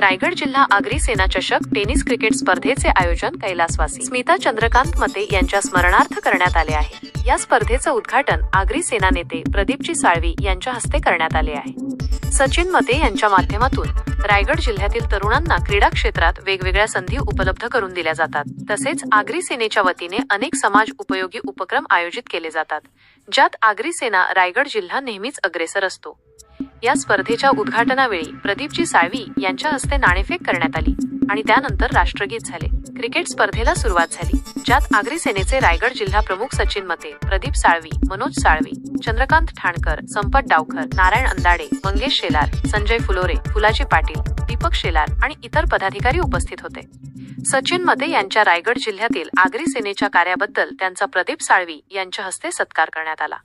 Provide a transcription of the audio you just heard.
रायगड जिल्हा आगरी सेना चषक tennis cricket स्पर्धेचे आयोजन कैलासवासी. स्मिता चंद्रकांत मते यांच्या स्मरणार्थ करण्यात आले आहे. या स्पर्धेचं उद्घाटन आगरी सेना नेते प्रदीपजी साळवी यांच्या हस्ते करण्यात आले आहे. सचिन मते यांच्या माध्यमातून रायगड जिल्ह्यातील तरुणांना क्रीडा क्षेत्रात वेगवेगळ्या संधी उपलब्ध करून दिल्या जातात. तसेच आगरी सेनेच्या वतीने अनेक समाज उपयोगी उपक्रम आयोजित केले जातात ज्यात आगरी सेना रायगड जिल्हा नेहमीच अग्रेसर असतो. या स्पर्धेच्या उद्घाटनावेळी प्रदीपजी साळवी यांच्या हस्ते नाणेफेक करण्यात आली आणि त्यानंतर राष्ट्रगीत झाले. क्रिकेट स्पर्धेला सुरुवात झाली ज्यात आगरी सेनेचे रायगड जिल्हा प्रमुख सचिन मते प्रदीप साळवी मनोज साळवी चंद्रकांत ठाणकर संपत डावखर नारायण अंदाडे मंगेश शेलार संजय फुलोरे फुलाजी पाटील दीपक शेलार आणि इतर पदाधिकारी उपस्थित होते. सचिन मते यांच्या रायगड जिल्ह्यातील आगरी सेनेच्या कार्याबद्दल त्यांचा प्रदीप साळवी यांच्या हस्ते सत्कार करण्यात आला.